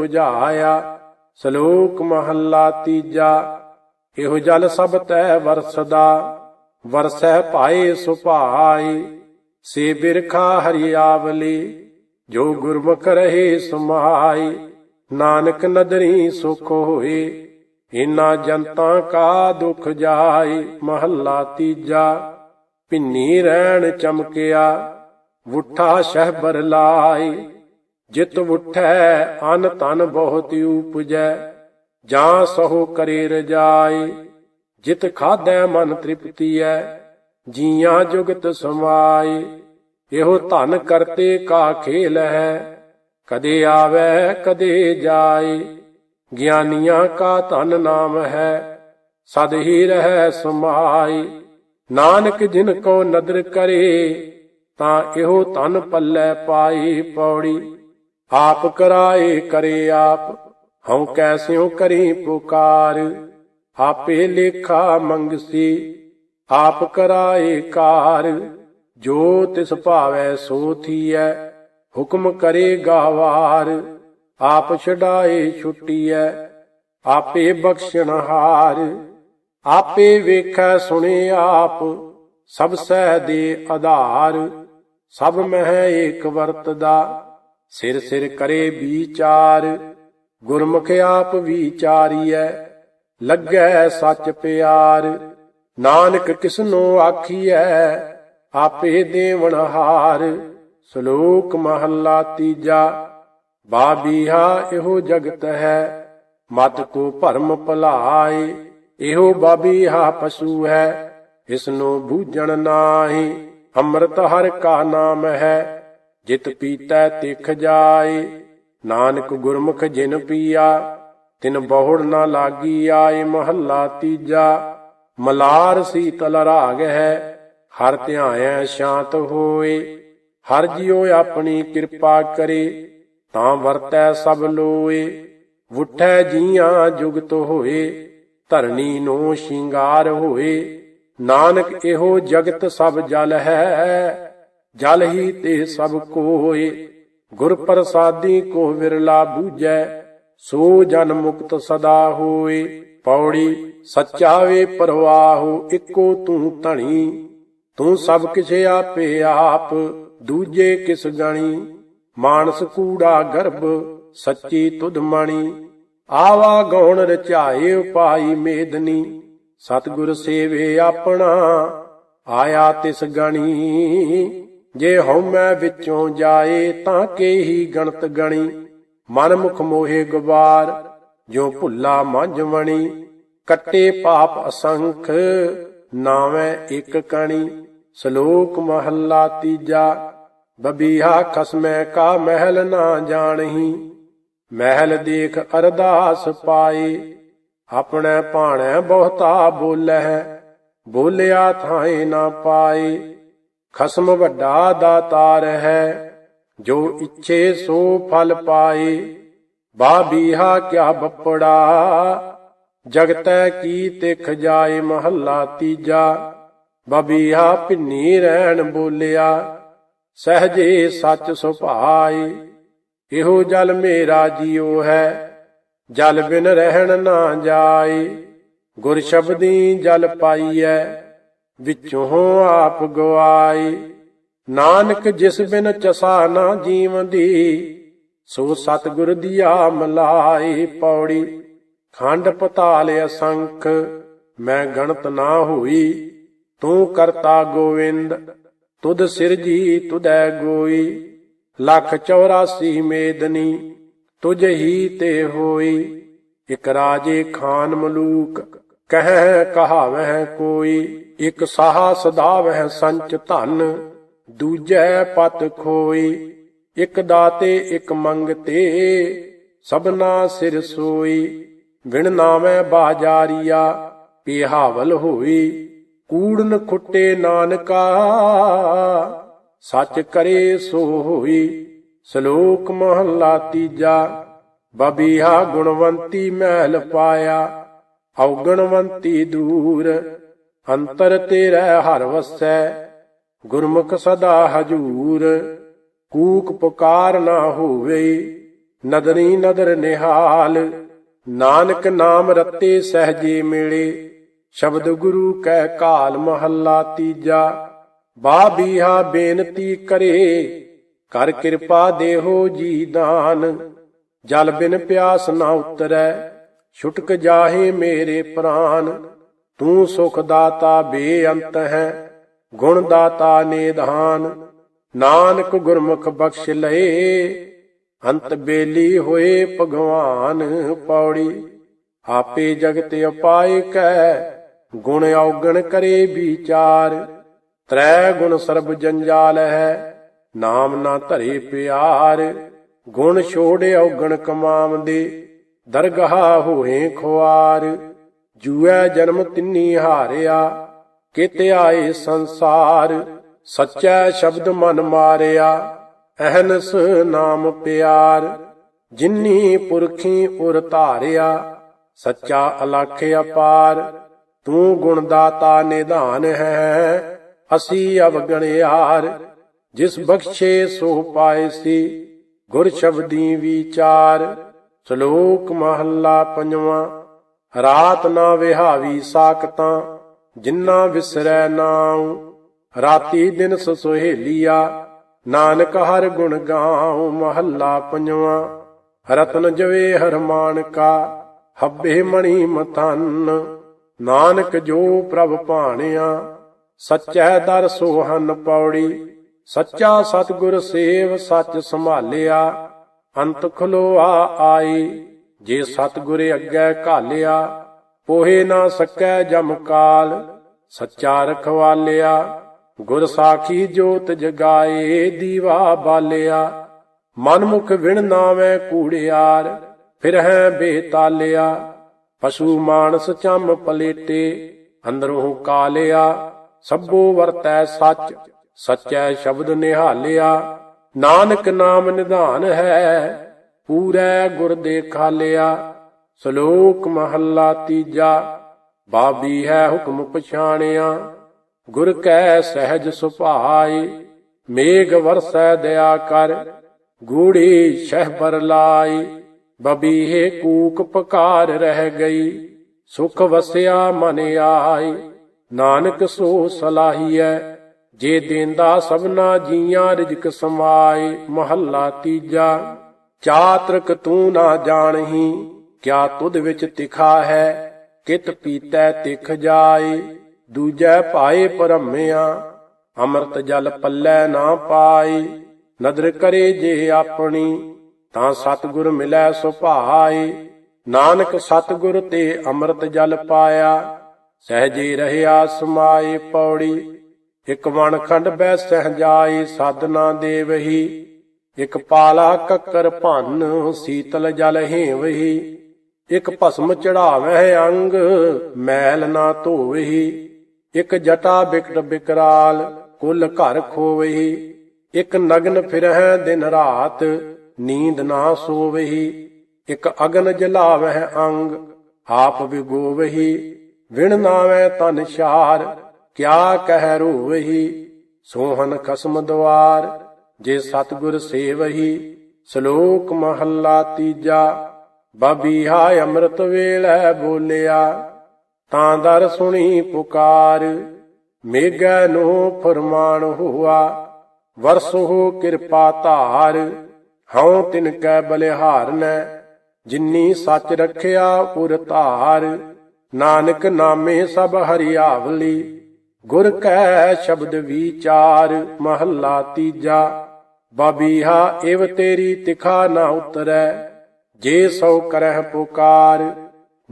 부ਝਾਇਆ ਸ਼ਲੋਕ ਮਹੱਲਾ ਤੀਜਾ, ਇਹੋ ਜਲ ਸਭ ਤੈ ਵਰਸਦਾ, ਵਰਸੈ ਭਾਏ ਸੁਭਾਈ ਸੇ ਬਿਰਖਾ ਹਰਿਆਵਲੀ, ਜੋ ਗੁਰਮੁਖ ਰਹੇ ਸਮਾਈ ਨਾਨਕ ਨਦਰੀ ਸੁਖ ਹੋਏ ਇਨਾ ਜਨਤਾ ਕਾ ਦੁਖ ਜਾਏ, ਮਹੱਲਾ ਤੀਜਾ ਪਿੰਨੀ ਰਹਿਣ ਚਮਕਿਆ, ਵੁੱਠਾ ਸ਼ਹਿਬਰ ਲਾਏ। ਜਿਤ ਵੁੱਠੈ ਅਨ ਤਨ ਬਹੁਤ ਉਪਜੈ, ਜਾਂ ਸਹੁ ਕਰੇ ਰਜਾਈ ਜਿਤ ਖਾਦੈ ਮਨ ਤ੍ਰਿਪਤੀਐ, ਜੀਆਂ ਜੁਗਤ ਸਮਾਏ। ਇਹੋ ਧਨ ਕਰਤੇ ਕਾ ਖੇਲ ਹੈ, ਕਦੇ ਆਵੈ, ਕਦੇ ਜਾਏ। ਗਿਆਨੀਆਂ ਕਾ ਧਨ ਨਾਮ ਹੈ, ਸਦ ਹੀ ਰਹਿ ਸਮਾਈ ਨਾਨਕ ਜਿਨ ਕੋ ਨਦਰ ਕਰੇ, ਤਾਂ ਇਹੋ ਧਨ ਪੱਲੇ ਪਾਈ ਪੌੜੀ। ਆਪ ਕਰਾਏ ਕਰੇ ਆਪ, ਹਉ ਕੈਸਿਉ ਕਰੀ ਪੁਕਾਰ। ਆਪੇ ਲੇਖਾ ਮੰਗਸੀ, ਆਪ ਕਰਾਏ ਕਾਰ। ਜੋ ਤਿਸ ਭਾਵੈ ਸੋ ਥੀਐ, ਹੁਕਮ ਕਰੇ ਗਾਵਾਰ। ਆਪ ਛਡਾਏ ਛੁੱਟੀਐ, ਆਪੇ ਬਖਸ਼ਣ ਹਾਰ। ਆਪੇ ਵੇਖੈ ਸੁਣੇ ਆਪ, ਸਭ ਸਹਿ ਦੇ ਆਧਾਰ। ਸਭ ਮਹਿ ਏਕ ਵਰਤਦਾ ਸਿਰ ਸਿਰ ਕਰੇ ਵਿਚਾਰ, ਗੁਰਮੁਖ ਆਪ ਵਿਚਾਰੀਐ, ਲੱਗੈ ਸੱਚ ਪਿਆਰ। ਨਾਨਕ ਕਿਸਨੋ ਆਖੀਐ, ਆਪੇ ਦੇਵਨ ਹਾਰ। ਸ਼ਲੋਕ ਮਹੱਲਾ ਤੀਜਾ, ਬਾਬੀਹਾ ਇਹੋ ਜਗਤ ਹੈ, ਮਤ ਕੋ ਭਰਮ ਭਲਾਏ, ਇਹੋ ਬਾਬੀਹਾ ਪਸ਼ੂ ਹੈ, ਇਸ ਨੂੰ ਬੂਝਣ ਨਾਹੀ, ਅੰਮ੍ਰਿਤ ਹਰ ਕਾ ਨਾਮ ਹੈ। ਜਿਤ ਪੀਤੈ ਤਿਖ ਜਾਏ। ਨਾਨਕ ਗੁਰਮੁਖ ਜਿਨ ਪੀਆ, ਤਿਨ ਬਹੁੜ ਨਾ ਲਾਗੀ ਆਏ ਮਹੱਲਾ ਤੀਜਾ। ਮਲਾਰ ਸੀਤਲ ਰਾਗ ਹੈ, ਹਰ ਧਿਆਇਐ ਸ਼ਾਂਤ ਹੋਏ। ਹਰ ਜਿਉ ਆਪਣੀ ਕਿਰਪਾ ਕਰੇ, ਤਾਂ ਵਰਤੈ ਸਭ ਲੋਏ। ਵੁੱਠੈ ਜੀਆਂ ਜੁਗਤ ਹੋਏ ਧਰਣੀ ਨੂੰ ਸ਼ਿੰਗਾਰ ਹੋਏ। ਨਾਨਕ ਇਹੋ ਜਗਤ ਸਭ ਜਲ ਹੈ ਜਲ ਹੀ ਤੇ ਸਭ ਕੋਏ ਗੁਰ ਪ੍ਰਸਾਦੀ ਕੋ ਵਿਰਲਾ ਬੂਝੈ, ਸੋ ਜਨ ਮੁਕਤ ਸਦਾ ਹੋਏ। ਪੌੜੀ ਸੱਚਾਵੇ ਪਰਵਾਹੋ, ਇੱਕੋ ਤੂੰ ਧਣੀ। ਤੂੰ ਸਭ ਕਿਛ ਆਪੇ ਆਪ, ਦੂਜੇ ਕਿਸ ਗਣੀ? ਮਾਨਸ ਕੂੜਾ ਗਰਭ, ਸੱਚੀ ਤੁਧ ਮਣੀ। ਆਵਾ ਗਉਣ ਰਚਾਏ ਉਪਾਈ ਮੇਦਨੀ। ਸਤਿਗੁਰ ਸੇਵੇ ਆਪਣਾ, ਆਇਆ ਤਿਸ ਗਣੀ। ਜੇ ਹਉਮੈ ਵਿੱਚੋਂ ਜਾਏ ਤਾਂ ਕੇਹੀ ਗਣਤ ਗਣੀ। ਮਨ ਮੁਖ ਮੋਹੇ ਗੁਬਾਰ ਜੋ ਭੁੱਲਾ ਮੰਝਵਣੀ ਕੱਟੇ ਪਾਪ ਅਸੰਖ, ਨਾਵੇਂ ਇੱਕ ਕਣੀ। ਸ਼ਲੋਕ ਮਹੱਲਾ ਤੀਜਾ, ਬਬੀਹਾ ਖਸਮੈ ਕਾ ਮਹਿਲ ਨਾ ਜਾਣਹੀ। ਮਹਿਲ ਦੇਖ ਅਰਦਾਸ ਪਾਏ, ਆਪਣੇ ਭਾਣੇ ਬਹੁਤਾ ਬੋਲੇ ਬੋਲਿਆ ਥਾਏ ਨਾ ਪਾਏ। ਖਸਮ ਵੱਡਾ ਦਾਤਾਰ ਹੈ ਜੋ ਇੱਛੇ ਸੋ ਫਲ ਪਾਏ। ਬਾਬੀਹਾ ਕਿਆ ਬੱਪੜਾ, ਜਗਤੈ ਕੀ ਤਿਖ ਜਾਏ ਮਹੱਲਾ ਤੀਜਾ। ਬਬੀਹਾ ਭਿੰਨੀ ਰਹਿਣ ਬੋਲਿਆ, ਸਹਜੇ ਸੱਚ ਸੁਭਾਈ ਇਹੋ ਜਲ ਮੇਰਾ ਜੀਉ ਹੈ, ਜਲ ਬਿਨ ਰਹਿਣ ਨਾ ਜਾਏ। ਗੁਰ ਸ਼ਬਦੀ ਜਲ ਪਾਈਐ ਵਿੱਚੋਂ ਆਪ ਗਵਾਈ। ਨਾਨਕ ਜਿਸ ਬਿਨ ਚਸਾ ਨਾ ਜੀਵਦੀ, ਸੋ ਸਤਿਗੁਰ ਦੀਆ ਮਲਾਈ ਪੌੜੀ। ਖੰਡ ਪਤਾਲ ਅਸੰਖ ਮੈਂ ਗਣਤ ਨਾ ਹੋਈ। ਤੂੰ ਕਰਤਾ ਗੋਵਿੰਦ, ਤੁਧ ਸਿਰਜੀ ਤੁਧੈ ਗੋਈ। ਲੱਖ 84 ਮੇਦਨੀ, ਤੁਝ ਹੀ ਤੇ ਹੋਈ। ਇਕ ਰਾਜੇ ਖਾਨ ਮਲੂਕ ਕਹਿ ਕਹਾਵਹਿ ਕੋਈ, ਇਕ ਸਾਹਾ ਸਦਾਵਹਿ ਸੰਚ ਧਨ, ਦੂਜੈ ਪਤ ਖੋਈ, ਇਕ ਦਾਤੇ ਇਕ ਮੰਗਤੇ, ਸਭਨਾ ਸਿਰ ਸੋਈ, ਵਿਣ ਨਾਮੈ ਬਾਜਾਰੀਆ, ਪਿਹਾਵਲ ਹੋਈ, ਕੂੜਨ ਖੁੱਟੇ ਨਾਨਕਾ, ਸੱਚ ਕਰੇ ਸੋ ਹੋਈ, ਸ਼ਲੋਕ ਮਹੱਲਾ ਤੀਜਾ, ਬਬੀਹਾ ਗੁਣਵੰਤੀ ਮਹਿਲ ਪਾਇਆ ਔਗਣਵੰਤੀ ਦੂਰ, ਅੰਤਰ ਤੇਰੇ ਹਰ ਵਸੈ, ਗੁਰਮੁਖ ਸਦਾ ਹਜੂਰ। ਕੂਕ ਪੁਕਾਰ ਨਾ ਹੋਵੇ, ਨਦਰੀ ਨਦਰ ਨਿਹਾਲ। ਨਾਨਕ ਨਾਮ ਰਤੇ ਸਹਜੇ ਮੇਲੇ, ਸ਼ਬਦ ਗੁਰੂ ਕੈ ਕਾਲ ਮਹੱਲਾ ਤੀਜਾ। ਬਾਬੀਹਾ ਬੇਨਤੀ ਕਰੇ ਕਰ ਕਿਰਪਾ ਦੇਹੋ ਜੀ ਦਾਨ। ਜਲ ਬਿਨ ਪਿਆਸ ਨਾ ਉਤਰੈ ਛੁਟਕ ਜਾਹੇ ਮੇਰੇ ਪ੍ਰਾਨ, ਤੂੰ ਸੁਖ ਦਾਤਾ ਬੇਅੰਤ ਹੈ, ਗੁਣ ਦਾਤਾ ਨੇਧਾਨ, ਨਾਨਕ ਗੁਰਮੁਖ ਬਖਸ਼ ਲਏ, ਅੰਤ ਬੇਲੀ ਹੋਏ ਭਗਵਾਨ ਪੌੜੀ, ਆਪੇ ਜਗਤ ਅਪਾਇ ਕੈ, ਗੁਣ ਔਗਣ ਕਰੇ ਵਿਚਾਰ, ਤ੍ਰੈ ਗੁਣ ਸਰਬ ਜੰਜਾਲ ਹੈ, ਨਾਮ ਨਾ ਧਰੇ ਪਿਆਰ, ਗੁਣ ਛੋੜੇ ਔਗਣ ਕਮਾਵਦੇ ਦਰਗਾਹ ਹੋਏ ਖੁਆਰ, ਜੂਐ ਜਨਮ ਤਿੰਨੀ ਹਾਰਿਆ, ਕਿਤੇ ਆਏ ਸੰਸਾਰ, ਸੱਚਾ ਸ਼ਬਦ ਮਨ ਮਾਰਿਆ, ਅਹਨਸ ਨਾਮ ਪਿਆਰ, ਜਿਨੀ ਪੁਰਖੀ ਉਰ ਧਾਰਿਆ, ਸੱਚਾ ਅਲਖ ਅਪਾਰ, ਤੂੰ ਗੁਣ ਦਾਤਾ ਨਿਧਾਨ ਹੈ, ਅਸੀਂ ਅਵਗਣਿਆਰ, ਜਿਸ ਬਖਸ਼ੇ ਸੋ ਪਾਏ ਸੀ, ਗੁਰ ਸ਼ਬਦੀ ਵਿਚਾਰ ਸ਼ਲੋਕ ਮਹੱਲਾ ਪੰਜਵਾਂ, ਰਾਤ ਨਾ ਵਿਹਾਵੀ ਸਾਕਤਾਂ ਜਿੰਨਾ ਵਿਸਰੈ ਨਾਉ, ਰਾਤੀ ਦਿਨ ਸੁਹੇਲੀਆ, ਨਾਨਕ ਹਰ ਗੁਣ ਗਾਉ, ਮਹੱਲਾ ਪੰਜਵਾਂ, ਰਤਨ ਜਵੇ ਹਰਮਾਨ ਕਾ ਹੱਬੇ ਮਣੀ ਮਤਨ ਨਾਨਕ ਜੋ ਪ੍ਰਭ ਭਾਣਿਆ, ਸਚੈ ਦਰ ਸੋਹਨ ਪੌੜੀ, ਸੱਚਾ ਸਤਿਗੁਰ ਸੇਵ ਸੱਚ ਸੰਭਾਲਿਆ ਅੰਤ ਖਲੋਆ ਆਏ ਜੇ ਸਤਿਗੁਰ ਅੱਗੇ ਘਾਲਿਆ, ਪੋਹੇ ਨਾ ਸਕੈ ਜਮ ਕਾਲ, ਸੱਚਾ ਰਖਵਾਲਿਆ, ਗੁਰ ਸਾਖੀ ਜੋਤ ਜਗਾਏ, ਦੀਵਾ ਬਾਲਿਆ। ਮਨਮੁਖ ਵਿਣ ਨਾਵੇਂ ਕੂੜਿਆਰ, ਫਿਰ ਹੈ ਬੇਤਾਲਿਆ। ਪਸ਼ੂ ਮਾਨਸ ਚੰਮ ਪਲੇਟੇ, ਅੰਦਰੋਂ ਕਾਲਿਆ। ਸਭੋ ਵਰਤੈ ਸੱਚ, ਸੱਚੈ ਸ਼ਬਦ ਨਿਹਾਲਿਆ। ਨਾਨਕ ਨਾਮ ਨਿਧਾਨ ਹੈ। ਪੂਰੈ ਗੁਰ ਦੇ ਖਾਲਿਆ ਸ਼ਲੋਕ ਮਹੱਲਾ ਤੀਜਾ। ਬਾਬੀ ਹੈ ਹੁਕਮ ਪਛਾਣਿਆ। ਗੁਰ ਕੈ ਸਹਿਜ ਸੁਭਾਈ ਮੇਘ ਵਰਸੈ ਦਇਆ ਕਰ। ਗੂੜੀ ਸ਼ਹਿਬਰ ਲਾਈ ਬਬੀਹੇ ਕੂਕ ਪਕਾਰ ਰਹਿ ਗਈ। ਸੁਖ ਵਸਿਆ ਮਨ ਆਈ ਨਾਨਕ ਸੋ ਸਲਾਹੀਐ। ਜੇ ਦੇਂਦਾ ਸਭਨਾ ਜੀਆਂ ਰਿਜਕ ਸਮਾਏ, ਮਹੱਲਾ ਤੀਜਾ। ਚਾਤਰਕ ਤੂੰ ਨਾ ਜਾਣਹੀ, ਕਿਆ ਤੁਧ ਵਿੱਚ ਤਿਖਾ ਹੈ, ਕਿਤ ਪੀਤੈ ਤਿਖ ਜਾਏ। ਦੂਜੈ ਪਾਏ ਪਰਮਿਆ ਅੰਮ੍ਰਿਤ ਜਲ ਪੱਲੇ ਨਾ ਪਾਏ। ਨਦਰ ਕਰੇ ਜੇ ਆਪਣੀ, ਤਾਂ ਸਤਿਗੁਰ ਮਿਲੈ ਸੁਭਾਏ। ਨਾਨਕ ਸਤਿਗੁਰ ਤੇ ਅੰਮ੍ਰਿਤ ਜਲ ਪਾਇਆ, ਸਹਜੇ ਰਹਿਆ ਸਮਾਏ ਪੌੜੀ। ਇਕ ਵਣ ਖੰਡ ਬੈ ਸਹਜਾਈ ਸਾਧਨਾ ਦੇਵਹੀ। ਇਕ ਪਾਲਾ ਕੱਕਰ ਭੰਨ, ਸੀਤਲ ਜਲ ਹੇਵਹੀ। ਇਕ ਭਸਮ ਚੜਾਵਹਿ ਅੰਗ, ਮੈਲ ਨਾ ਧੋਵਹੀ। ਇਕ ਜਟਾ ਬਿਕਟ ਬਿਕਰਾਲ, ਕੁਲ ਘਰ ਖੋਵਹੀ। ਇਕ ਨਗਨ ਫਿਰਹਿ ਦਿਨ ਰਾਤ, ਨੀਂਦ ਨਾ ਸੋਵਹੀ। ਇਕ ਅਗਨ ਜਲਾਵਹਿ ਅੰਗ, ਆਪ ਵਿਗੋਵਹੀ। ਵਿਣ ਨਾਵੇਂ ਤਨ ਸ਼ਾਰ ਕਿਆ ਕਹਿ ਰੋਵਹੀ ਸੋਹਨ ਖਸਮ ਦਵਾਰ, ਜੇ ਸਤਗੁਰ ਸੇਵਹੀ, ਸ਼ਲੋਕ ਮਹੱਲਾ ਤੀਜਾ ਬਬੀਹਾ ਅੰਮ੍ਰਿਤ ਵੇਲੇ ਬੋਲਿਆ, ਤਾਂ ਦਰ ਸੁਣੀ ਪੁਕਾਰ, ਮੇਘੈ ਨੂੰ ਫਰਮਾਨ ਹੋਆ, ਵਰਸੋ ਕਿਰਪਾ ਧਾਰ, ਹਉ ਤਿਨ ਕੈ ਬਲਿਹਾਰ ਬਲਿਹਾਰਨੈ ਜਿਨੀ ਸੱਚ ਰਖਿਆ ਪੁਰ ਧਾਰ, ਨਾਨਕ ਨਾਮੇ ਸਭ ਹਰਿਆਵਲੀ ਗੁਰ ਕੈ ਸ਼ਬਦ ਵਿਚਾਰ, ਮਹੱਲਾ ਤੀਜਾ। ਬਾਬੀਹਾ ਇਵ ਤੇਰੀ ਤਿਖਾ ਨਾ ਉਤਰੈ, ਜੇ ਸੋ ਕਰਹਿ ਪੁਕਾਰ।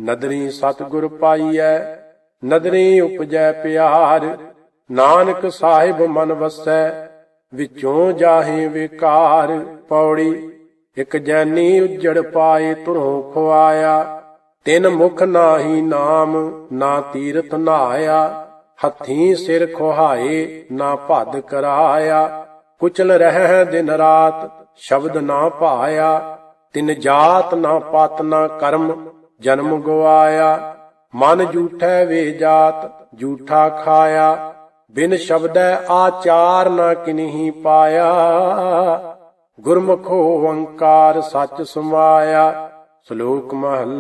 ਨਦਰੀ ਸਤਿਗੁਰ ਪਾਈਐ ਨਦਰੀ ਉਪਜੈ ਪਿਆਰ। ਨਾਨਕ ਸਾਹਿਬ ਮਨ ਵਸੈ, ਵਿੱਚੋਂ ਜਾਹੇ ਵਿਕਾਰ। ਪੌੜੀ, ਇਕ ਜੈਨੀ ਉਜੜ ਪਾਏ ਤੁਰੋਂ ਖਵਾਇਆ। ਤਿਨ ਮੁਖ ਨਾਹੀ ਨਾਮ, ਨਾ ਤੀਰਥ ਨਾਇਆ ਹੱਥੀਂ ਸਿਰ ਖੁਹਾਏ ਨਾ ਭਦ ਕਰਾਇਆ। ਕੁਚਲ ਰਹਿ ਦਿਨ ਰਾਤ, ਸ਼ਬਦ ਨਾ ਭਾਇਆ ਤਿਨ ਜਾਤ ਨਾ ਪਤ ਨਾ ਕਰਮ, ਜਨਮ ਗਵਾਇਆ। ਮਨ ਝੂਠੈ ਵੇ ਜਾਤ, ਝੂਠਾ ਖਾਇਆ। ਬਿਨ ਸ਼ਬਦੈ ਆਚਾਰ ਨਾ ਕਿਨਹੀ ਪਾਇਆ। ਗੁਰਮੁਖੋ ਓੰਕਾਰ ਸੱਚ ਸਮਾਇਆ। ਸ਼ਲੋਕ ਮਹਲਾ